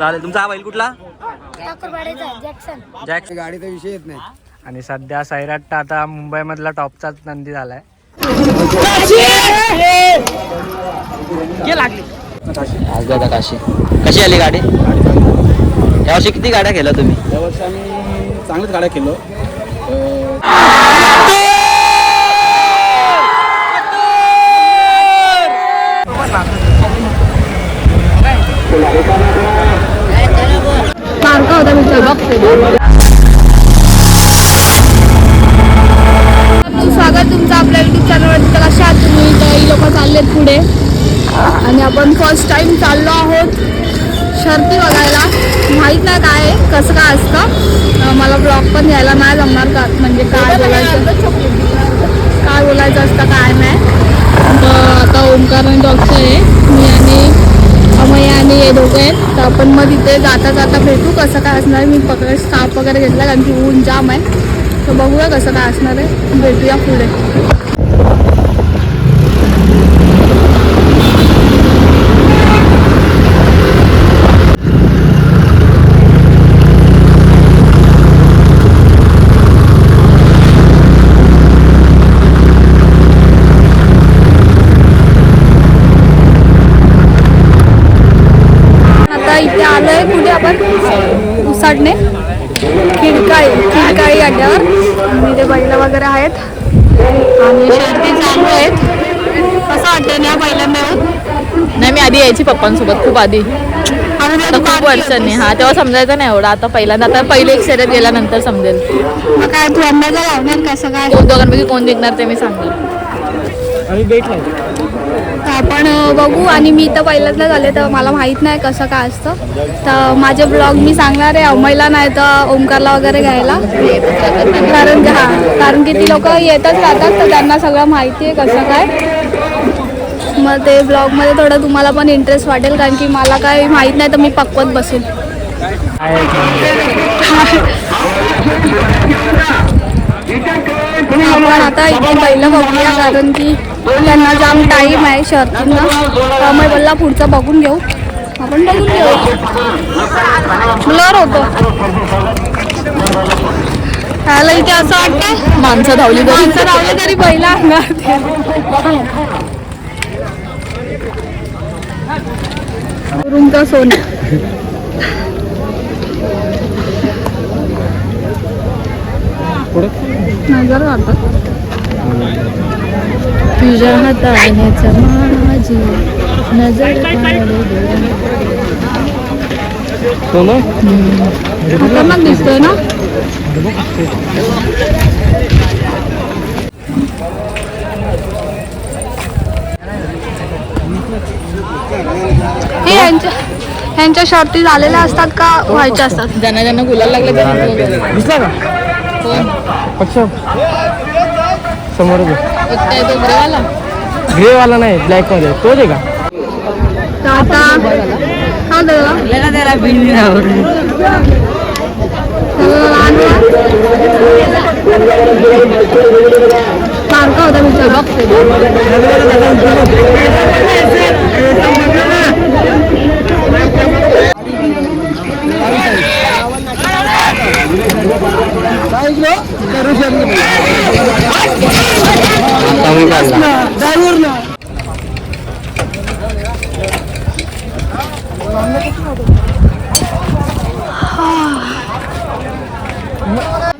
चालेल. तुमचा हा बैल कुठला? ठाकूरवाडीचा जॅक्सन. जॅक्स गाडीचा विषय येत नाही. आणि सध्या सैराट आता मुंबईमधला टॉपचाच नंदी झालाय. आज काशी. कशी आली गाडी? यावर्षी किती गाड्या केल्या तुम्ही? यावर्षी आम्ही चांगल्याच गाड्या केलो मार्का होता स्वागत तुमचं आपल्या युट्यूब चॅनलवरती तर कशा आहात तुम्ही? तर ही लोक चाललेत पुढे. आणि आपण फर्स्ट टाइम चाललो आहोत शर्ती बघायला. माहीत नाही काय कसं काय असतं. मला ब्लॉग पण घ्यायला नाही जमणार का? म्हणजे काय बोलायचं? काय बोलायचं असतं काय नाही. तर आता ओंकार आणि डॉक्टर आहे. मी आणि अमय आणि हे दोघं आहेत. तर आपण मग तिथे जाता जाता भेटू कसं काय असणार आहे. मी पकड स्टाफ वगैरे घेतला कारण की ऊन जाम आहे. तर बघूया कसं काय असणार आहे. भेटूया पुढे आता इथे आलोय कुठे उसाडणे खिडकाळी खिडकाळी अड्ड्यावर आणि इथे बैल वगैरे आहेत आणि शर्ती चालू आहेत. कसं वाटतं या पहिल्यांदा नाही मी आधी यायची पप्पांसोबत खूप आधी. आता खूप वर्षांनी. हा तेव्हा समजायचं नाही एवढं. आता पहिल्यांदा आता पहिले एक शर्यत गेल्यानंतर समजेल. काय तू अंदाजा लावणार कसं काय दोन दोघांपैकी कोण जिंकणार ते मी सांगेल. तर आपण बघू. आणि मी तर पहिल्यांदा झाले तर मला माहीत नाही कसं काय असतं. तर माझे ब्लॉग मी सांगणार आहे. अमयला नाही तर ओंकारला वगैरे घ्यायला. कारण हा कारण की ती लोक येतच राहतात तर त्यांना सगळं माहिती आहे कसं काय. मग ते ब्लॉगमध्ये थोडं तुम्हाला पण इंटरेस्ट वाटेल कारण की मला काय माहीत नाही तर मी पक्वत बसेल आपण आता इथे पहिलं बघूया कारण की त्यांना जाम टाईम आहे शर्तींना त्यामुळे बोलला पुढचं बघून घेऊ. आपण बघून घेऊ. ब्लर होतो. त्याला इथे असं वाटतं माणसं धावली तरी. माणसं लावले तरी पहिला रूमचा सोनं नजर काढतात तुझ्या हाताळण्याचा माझी नजर खतरनाक दिसतोय ना? हे यांच्या ह्यांच्या शर्ती झालेल्या असतात का व्हायच्या असतात? ज्यांना ज्यांना गुलाल लागले दिसला का? कोण पक्ष समोर तो ग्रेवाला? ग्रे वाला नाही ब्लॅकमध्ये. तोच आहे का? हा दादा त्याला बारका होता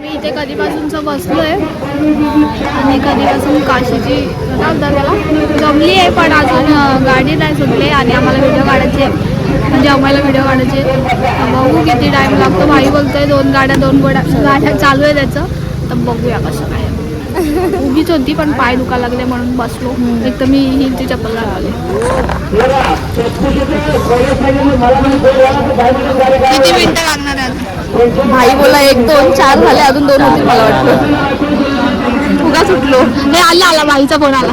मी इथे कधीपासूनच बसलोय. आणि कधीपासून काशीची काय म्हणतात त्याला जमली आहे पण अजून गाडी नाही सुटली आणि आम्हाला व्हिडिओ काढायचे म्हणजे आम्हाला व्हिडिओ काढायचे. बघू किती टाईम लागतो. भाई बोलतोय दोन गाड्या दोन गोड्या गाड्या चालू आहे त्याचं. तर बघूया कसं काय उगीच होती पण पाय दुखा लागले म्हणून बसलो. एक तर मी हिलची चप्पल घालवली. किती मिनिटं लागणार आहे? भाई बोला एक दोन चार झाले अजून दोन होतील मला वाटतं. फुगा सुटलो हे आला आला बाईचा फोन आला.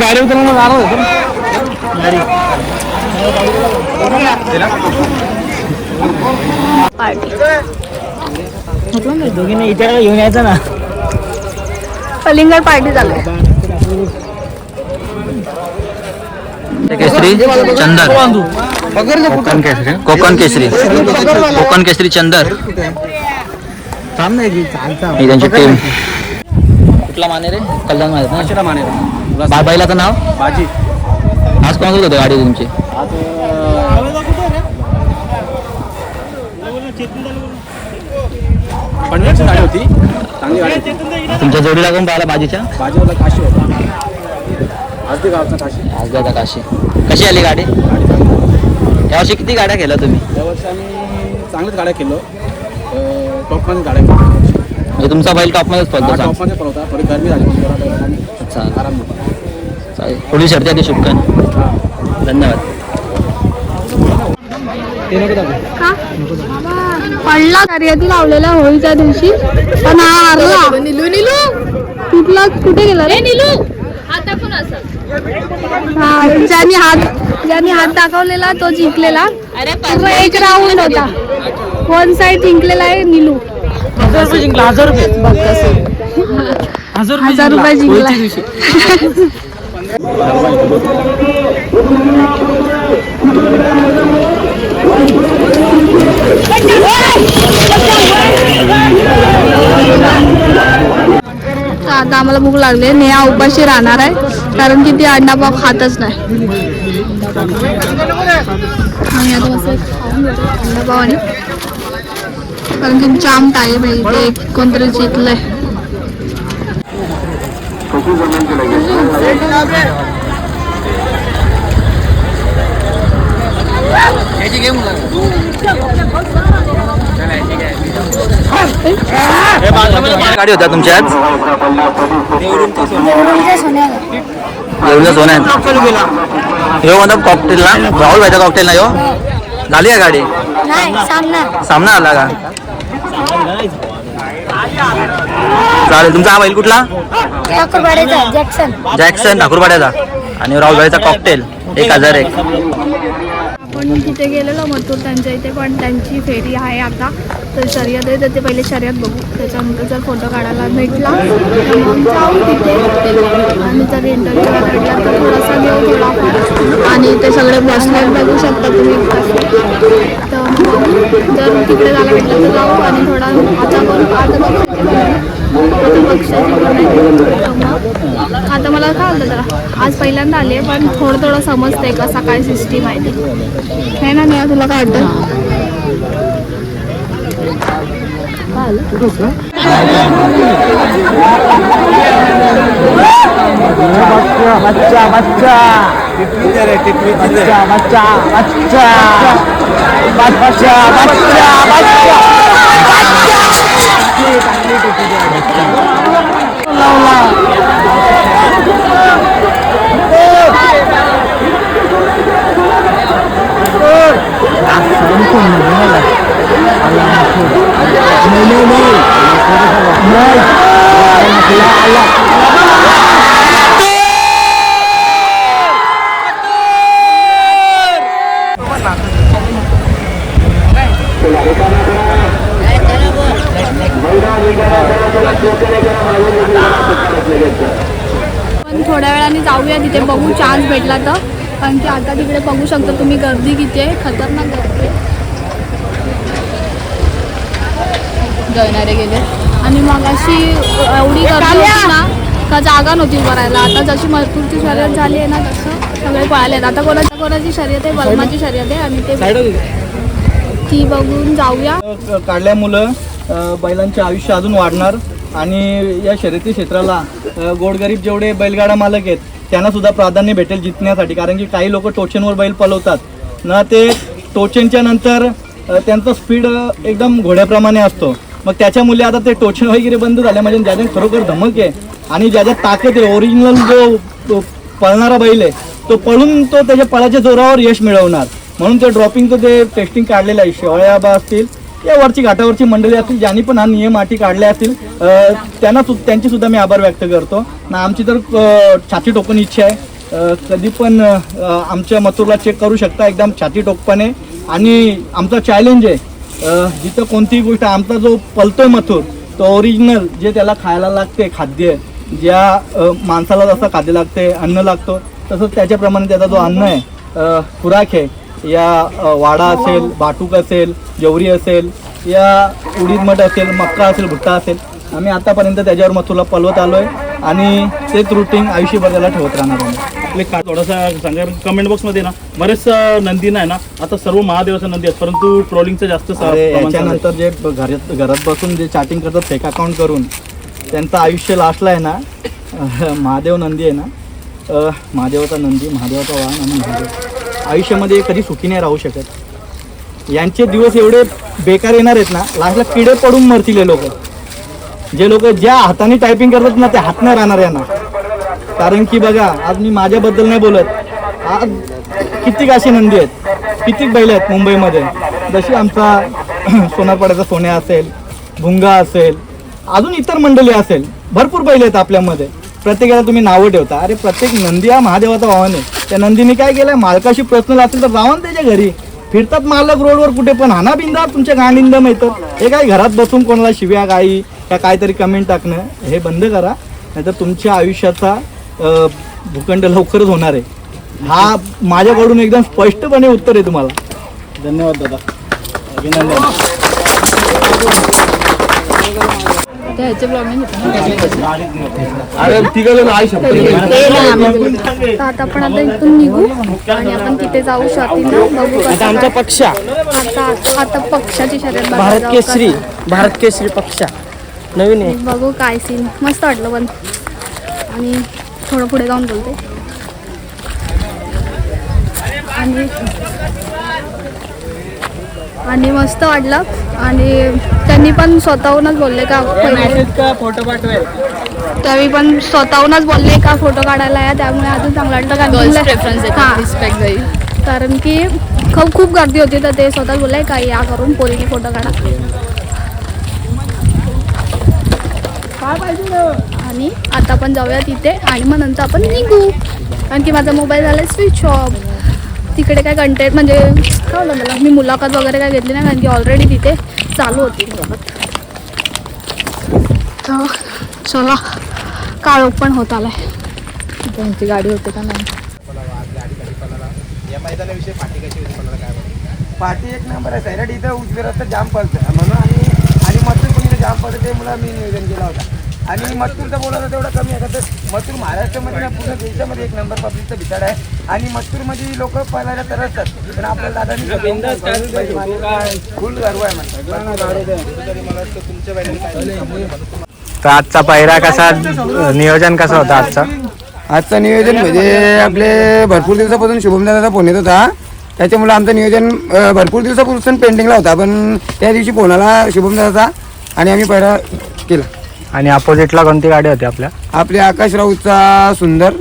गाडी उतरून गाडी दोघींना इथे घेऊन यायचं ना. कलिंगड पार्टी चालू केसरी चंदर. कोकण केसरी कोकण केसरी. कोकण केसरी चंदर. थांब नाही चालता. ही त्यांची टीम कुठला माने रे कल्याण माने ना? माने बा बैलाचं नाव? बाजी. आज कोणाचं होतं गाडी तुमची? आज पनवेलची गाडी होती. चांगली गाडी होती. तुमच्या जोडीला कोण पाहिला बाजीच्या? बाजीवाला काशी होता. आज ते गावचा काशी. आज दादा काशी. कशी आली गाडी? यावर्षी किती गाड्या केल्या तुम्ही? यावर्षी आम्ही चांगलीच गाड्या खेळलो टॉपमध्ये गाड्या खेळलो म्हणजे तुमचा बैल टॉपमध्येच पडतो सांग. टॉपमध्ये पण होता थोडी गरमी झाली. पण जरा आम्ही अच्छा. आराम होता. चालेल. पुढील शर्ती आधी शुभकन. धन्यवाद. का? पडला शर्यती लावलेल्या होळी त्या दिवशी. पण हा हारला निलू निलू. कुठला कुठे गेला रे? निलू. हा ज्याने हात ज्याने हात दाखवलेला तो जिंकलेला. पूर्ण एक राऊंड होता. वन साइड जिंकलेला आहे निलू. हजार रुपये जिंकला हजार रुपये. हजार हजार रुपये जिंकला. आता आम्हाला भूक लागली नेहा उपाशी राहणार आहे. कारण की ती अंडापाव खातच नाही. आम्ही आता मस्त अंडापाव आणि कारण की जाम टाईम आहे इथे कोणतरी जिंकलंय. गाडी होत्या तुमच्या आज? देऊळच्या सोन्यात ह्यो कोणता कॉकटेल ना राहुल भाईचा कॉकटेल ना ह्यो झाली आहे गाडी? सामना आला का? चालेल तुमचा हा बैल कुठला? जॅक्सन. जॅक्सन ठाकूरपाड्याचा आणि राहुल भाईचा कॉकटेल एक हजार एक. आपण तिथे गेलेलो मथुर त्यांच्या इथे पण त्यांची फेरी आहे आता. तर शर्यत आहे तर ते पहिले शर्यत बघू. त्याच्यानंतर जर फोटो काढायला भेटला तर मग जाऊ तिथे. आणि जर इंटरव्ह्यू भेटला तर थोडासा घेऊ थोडाफार आणि ते सगळे बसले बघू शकता तुम्ही. तर जर तिकडे जायला भेटलं तर जाऊ आणि थोडा आता करू आता बक्षीस वगैरे. मग आता मला काय होतं जरा आज पहिल्यांदा आले पण थोडं थोडं समजतंय का काय सिस्टीम आहे ती. आहे ना मी तुला काय वाटतं? बच्चा बच्चा बच्चा बच्चा बच्चा. बच्चा बच्चा बच्चा. चान्स भेटला तर. कारण की आता तिकडे बघू शकता तुम्ही गर्दी किती आहे. खतरनाक गर्दी आहे. जळणारे गेले. आणि मग अशी एवढी गर्दी होती ना का जागा नव्हती उभं राहायला आता जशी मजपूरची शर्यत झाली आहे ना तसं सगळे पळाले आता कोणा कोणाची शर्यत आहे? बलमाची शर्यत आहे आणि ते ती? बघून जाऊया. काढल्यामुळं बैलांचे आयुष्य अजून वाढणार. आणि या शर्यती क्षेत्राला अ, गोरगरीब जेवढे बैलगाडा मालक आहेत त्यांना सुद्धा प्राधान्य भेटेल जिंकण्यासाठी. कारण की काही लोक टोचनवर बैल पलवतात. ना ते टोचनच्या नंतर त्यांचा स्पीड एकदम घोड्याप्रमाणे असतो. मग त्याच्यामुळे आता ते टोचन वगैरे बंद झाले. म्हणजे ज्याच्यात खरोखर धमक आहे आणि ज्याच्यात ताकद आहे ओरिजिनल जो पळणारा बैल आहे तो पळून तो त्याच्या पळाच्या जोरावर यश मिळवणार. म्हणून ते ड्रॉपिंगचं ते टेस्टिंग काढलेलं आहे. शेवळ्याबा असतील या वरची घाटावरची मंडळी असतील ज्यांनी पण हा नियम आठी काढले असतील त्यांना सु त्यांची सुद्धा मी आभार व्यक्त करतो. ना आमची तर छाती टोकून इच्छा आहे. कधी पण आमच्या मथुरला चेक करू शकता एकदम छाती टोकपणे. आणि आमचा चॅलेंज आहे जिथं कोणतीही गोष्ट आमचा जो पलतोय मथुर तो ओरिजिनल जे त्याला खायला लागते खाद्य ज्या माणसाला जसं खाद्य लागते अन्न लागतो तसंच त्याच्याप्रमाणे त्याचा जो अन्न आहे खुराक आहे या वाडा असेल बाटूक असेल जवरी असेल या उडीद मठ असेल मक्का असेल भुट्टा असेल आम्ही आतापर्यंत त्याच्यावर मथुरला पलवत आलोय आणि तेच रुटीन आयुष्यभर त्याला ठेवत राहणार आम्ही आपले का थोडासा सांगा कमेंट बॉक्समध्ये ना बरेच अं, नंदी नाही ना आता सर्व महादेवाचा नंदी आहेत परंतु ट्रोलिंगचं जास्त आहे. याच्यानंतर जे घरात घरात बसून जे चॅटिंग करतात फेक अकाउंट करून त्यांचं आयुष्य लास्टला आहे ना महादेव नंदी आहे ना महादेवाचा नंदी महादेवाचा वाहन आणि महादेव आयुष्यामध्ये कधी सुखी नाही राहू शकत. यांचे दिवस एवढे बेकार येणार आहेत ना लास्टला किडे पडून मरतील हे लोक. जे लोक ज्या हाताने टायपिंग करतात ना ते हात नाही राहणार यांना. कारण की बघा आज मी माझ्याबद्दल नाही बोलत. आज कितीक अशी नंदी आहेत कितीक बैल आहेत मुंबईमध्ये. जशी आमचा सोनारपाड्याचा सोन्या असेल भुंगा असेल अजून इतर मंडळी असेल भरपूर बैल आहेत आपल्यामध्ये. प्रत्येकाला तुम्ही नावं ठेवता. अरे प्रत्येक नंदी हा महादेवाचा वाहन आहे. त्या नंदिनी काय केलंय? मालकाशी पर्सनल असेल तर जावा त्याच्या घरी. फिरतात मालक रोडवर कुठे पण. हाना बिंदा? तुमच्या गांडींद मिळतं हे काय घरात बसून कोणाला शिव्या गाई का काहीतरी कमेंट टाकणं? हे बंद करा. नाहीतर तुमच्या आयुष्याचा भूखंड लवकरच होणार आहे. हा माझ्याकडून एकदम स्पष्टपणे उत्तर आहे तुम्हाला. धन्यवाद दादा. अभिनंदन. ते ह्याचे ब्लॉगिंग अरे तिघं आई आता आपण आता इथून निघू आणि आपण तिथे जाऊ शॉपिंगला. बघू आमचा. पक्ष. आता आता पक्षाची शर्यत भारत केसरी. कसं. भारत केसरी पक्ष. नवीन आहे. बघू काय सीन मस्त वाटलं पण. आणि थोडं पुढे जाऊन बोलते. आणि आणि मस्त वाटलं. आणि त्यांनी पण स्वतःहूनच बोलले का फोटो पाठवेल? त्यावेळी पण स्वतःहूनच बोलले का फोटो काढायला या त्यामुळे अजून चांगलं वाटलं की- प्रेफरन्स हां. रिस्पेक्ट जाईल. कारण की खूप खूप गर्दी होती तर ते स्वतः बोलले का या करून पोरीने फोटो काढा. आणि आता आपण जाऊया तिथे आणि मग नंतर आपण निघू. कारण की माझा मोबाईल झाला स्विच ऑफ. तिकडे काय कंटेंट म्हणजे काय होतं त्याला मी मुलाखत वगैरे काय घेतली नाही कारण की ऑलरेडी तिथे चालू होती मुलाखत तर चला काळोख पण होत आलाय. त्यांची गाडी होते का नाही? पार्टी एक नंबर आहे सैराट इथं उजवे रस्ता जाम पडतं म्हणून आणि आणि मथुर जाम पडतं ते मला मी नियोजन केला होता. आणि मथुरचं बोलायला तेवढं कमी आहे. का तर मथुर महाराष्ट्रामध्ये ना पूर्ण देशामध्ये एक नंबर पब्लिकचा भिताड आहे. आणि मथुरमध्ये लोक पळायला तरसतात. पण आपल्या दादांनी फुल गर्व आहे म्हणतात. तर आजचा पहिरा कसा नियोजन कसं होतं आजचं? आजचं नियोजन म्हणजे आपले भरपूर दिवसापासून शुभम दादाचा फोन येत होता. त्याच्यामुळे आमचं नियोजन भरपूर दिवसापासून पेंडिंगला होता. पण त्या दिवशी फोन आला शुभम दादाचा आणि आम्ही पहिला केला. आणि अपोजिटला कोणती गाडी होती आपल्या? आपले आकाश राऊतचा सुंदर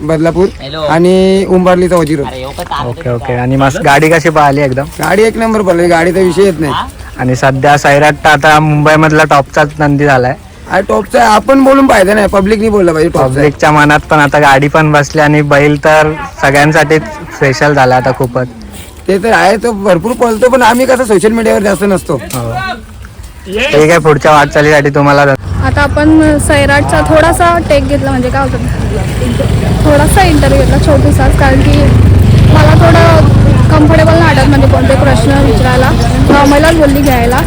बदलापूर आणि उंबारलीचा वजीर ओके ओके आणि मस्त गाडी कशी पाहिली एकदम? गाडी एक नंबर पडली गाडीचा विषय येत नाही. आणि सध्या सैराट आता मुंबईमधला टॉपचाच नंदी झालाय. आणि टॉपचा आपण बोलून पाहिजे नाही पब्लिकनी बोललं पाहिजे टॉपचा. पब्लिकच्या मनात पण आता गाडी पण बसली आणि बैल तर सगळ्यांसाठीच स्पेशल झाला आता खूपच. ते तर आहे तो भरपूर पळतो पण आम्ही कसं सोशल मीडियावर जास्त नसतो. हो. ठीक आहे पुढच्या वाटचालीसाठी तुम्हाला आता आपण सैराटचा थोडासा टेक घेतला म्हणजे काय होतं? थोडासा इंटरव्ह्यू घेतला छोटूसाच. कारण की मला थोडं कम्फर्टेबल नाटत म्हणजे कोणते प्रश्न विचारायला नॉर्मलच बोलली घ्यायला.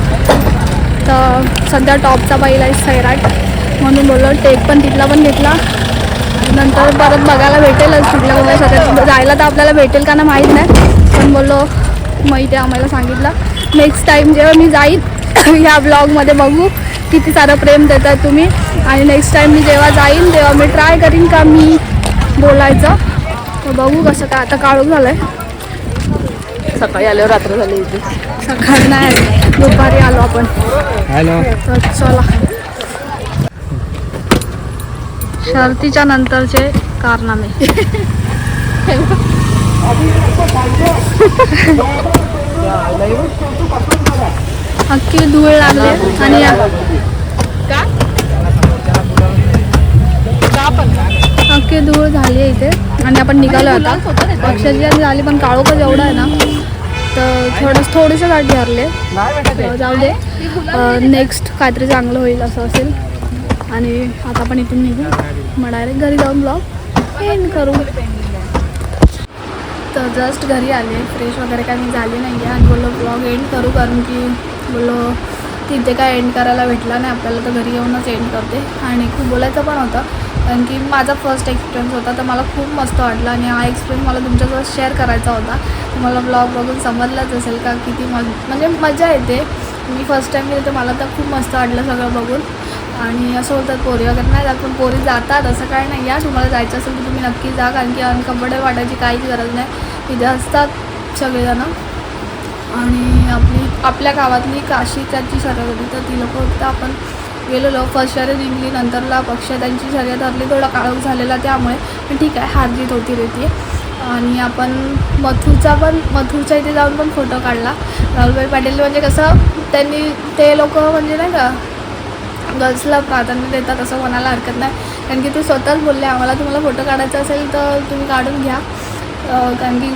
तर सध्या टॉपचा पहिला आहे सैराट. म्हणून बोललो टेक पण तिथला पण घेतला. नंतर परत बघायला भेटेलच कुठल्या कुठल्या सगळ्यात जायला तर आपल्याला भेटेल का ना माहीत नाही. पण बोललो माहिती आहे आम्हाला सांगितलं. नेक्स्ट टाईम जेव्हा मी जाईन ह्या ब्लॉगमध्ये बघू. किती सारं प्रेम देतात तुम्ही. आणि नेक्स्ट टाईम मी जेव्हा जाईन तेव्हा मी ट्राय करीन का मी बोलायचं. तर बघू कसं काय आता काळोख झालं आहे सकाळी आल्यावर रात्र झाली इथे सकाळ नाही दुपारी आलो आपण. हॅलो. तर चला. शर्तीच्या नंतरचे कारनामे. अख्खी धूळ लागले आणि अख्खी धूळ झाली आहे इथे. आणि आपण निघालो आता. पक्षाची झाली पण काळोखच एवढा आहे ना. तर थोडं थोडेसे गाठी हरले जाऊ दे. नेक्स्ट काहीतरी चांगलं होईल असं असेल. आणि आता आपण इथून निघू. मग डायरेक्ट घरी जाऊन ब्लॉग एंड करू. तर जस्ट घरी आले. फ्रेश वगैरे काही मी झाली नाही आहे आणि बोललो ब्लॉग एंड करू कारण की बोललो तिथे काय एंड करायला भेटला नाही आपल्याला तर घरी येऊनच एंड करते. आणि खूप बोलायचं पण होतं कारण की माझा फर्स्ट एक्सपिरियन्स होता तर मला खूप मस्त वाटलं. आणि हा एक्सपिरियन्स मला तुमच्यासोबत शेअर करायचा होता. तुम्हाला ब्लॉग बघून समजलंच असेल का किती मज म्हणजे मजा येते. मी फर्स्ट टाईम गेले तर मला तर खूप मस्त वाटलं सगळं बघून. आणि असं होतं पोरी वगैरे नाही जात पण पोरी जातात असं काय नाही. या तुम्हाला जायचं असेल तर तुम्ही नक्की जा कारण की अनकम्फर्टेबल वाटायची काहीच गरज नाही. तिथे असतात सगळेजणं. आणि आपली आपल्या गावातली काशी त्याची शर्यत होती. तर ती लोक फक्त आपण गेलेलो. फर्स्ट शर्यत जिंकली नंतरला पक्ष त्यांची शर्यत हरली. थोडा काळोख झालेला त्यामुळे. पण ठीक आहे हार जीत होती रेती आणि आपण मथुरचा पण मथुरच्या इथे जाऊन पण फोटो काढला. राहुलभाई पाटील म्हणजे कसं त्यांनी ते लोक म्हणजे नाही का गर्ल्सला प्राधान्य देतात असं कोणाला हरकत नाही. कारण की ते स्वतःच बोलले आम्हाला तुम्हाला फोटो काढायचा असेल तर तुम्ही काढून घ्या. कारण की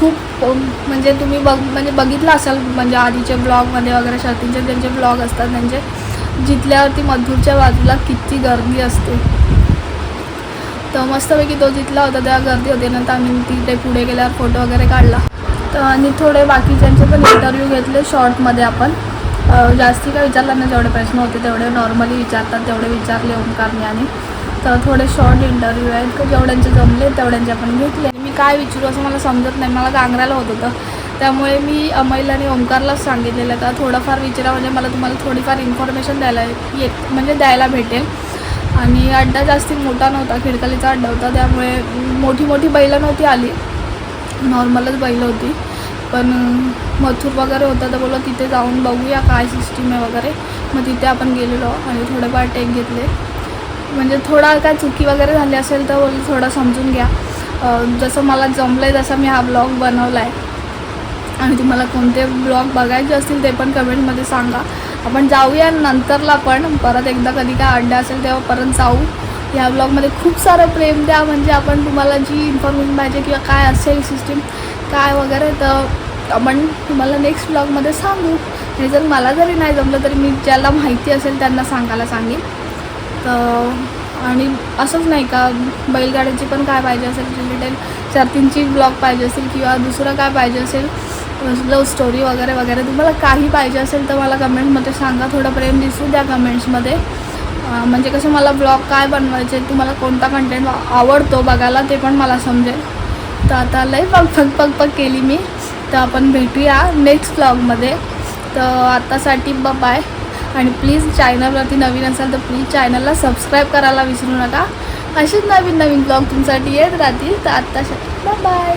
खूप म्हणजे तुम्ही बघ म्हणजे बघितलं असाल म्हणजे आधीचे ब्लॉगमध्ये वगैरे शर्तींचे त्यांचे ब्लॉग असतात त्यांचे जिथल्यावरती मधुरच्या बाजूला किती गर्दी असते. तर मस्तपैकी तो जिथला होता तेव्हा गर्दी होती. नंतर आम्ही तिथे पुढे गेल्यावर फोटो वगैरे काढला. तर आणि थोडे बाकीच्यांचे पण इंटरव्ह्यू घेतले शॉर्टमध्ये आपण. जास्ती काय विचारला ना जेवढे प्रश्न होते तेवढे नॉर्मली विचारतात तेवढे विचारले ओमकारने आणि तर थोडे शॉर्ट इंटरव्ह्यू आहेत. का जेवढ्यांचे जमले तेवढ्यांचे आपण घेतले. मी काय विचारू असं मला समजत नाही. मला गांगरायला होत होतं. त्यामुळे मी अमैल आणि ओंकारलाच सांगितलेलं का थोडंफार विचारा म्हणजे मला तुम्हाला थोडीफार इन्फॉर्मेशन द्यायला येत म्हणजे द्यायला भेटेल. आणि अड्डा जास्ती मोठा नव्हता. खिडकालीचा अड्डा होता. त्यामुळे मोठी मोठी बैलं नव्हती आली. नॉर्मलच बैलं होती. पण मथूर मथुर वगैरे होतं तर बोललो तिथे जाऊन बघूया काय सिस्टीम आहे वगैरे. मग तिथे आपण गेलेलो आणि थोडेफार टेक घेतले. म्हणजे थोडा काय चुकी वगैरे झाली असेल तर बोल थोडं समजून घ्या. जसं मला जमलं आहे तसं मी हा ब्लॉग बनवला आहे आणि तुम्हाला कोणते ब्लॉग बघायचे असतील ते पण कमेंटमध्ये सांगा. आपण जाऊया नंतरला पण परत एकदा कधी काय अड्डा असेल तेव्हा परत जाऊ. ह्या ब्लॉगमध्ये खूप सारं प्रेम द्या म्हणजे आपण तुम्हाला जी इन्फॉर्मेशन पाहिजे किंवा काय असेल सिस्टीम काय वगैरे तर आपण तुम्हाला नेक्स्ट ब्लॉगमध्ये सांगू. आणि जर मला जरी नाही जमलं तरी मी ज्याला माहिती असेल त्यांना सांगायला सांगेन. तर आणि असंच नाही का बैलगाड्याची पण काय पाहिजे असेल रिलेटेड शर्तींची ब्लॉग पाहिजे असेल किंवा दुसरं काय पाहिजे असेल लव स्टोरी वगैरे वगैरे. तुम्हाला काही पाहिजे असेल तर मला कमेंटमध्ये सांगा. थोडं प्रेम दिसू द्या कमेंट्समध्ये म्हणजे कसं मला ब्लॉग काय बनवायचे तुम्हाला कोणता कंटेंट आवडतो बघायला ते पण मला समजेल. तर आता लई पग पग पग पग केली मी. तर आपण भेटूया नेक्स्ट ब्लॉगमध्ये तर आत्तासाठी बाय आणि प्लीज चॅनलवरती नवीन असाल तर प्लीज चॅनलला सबस्क्राईब करायला विसरू नका. असेच नवीन नवीन ब्लॉग तुमच्यासाठी येत राहतील. तर आत्तासाठी बाय.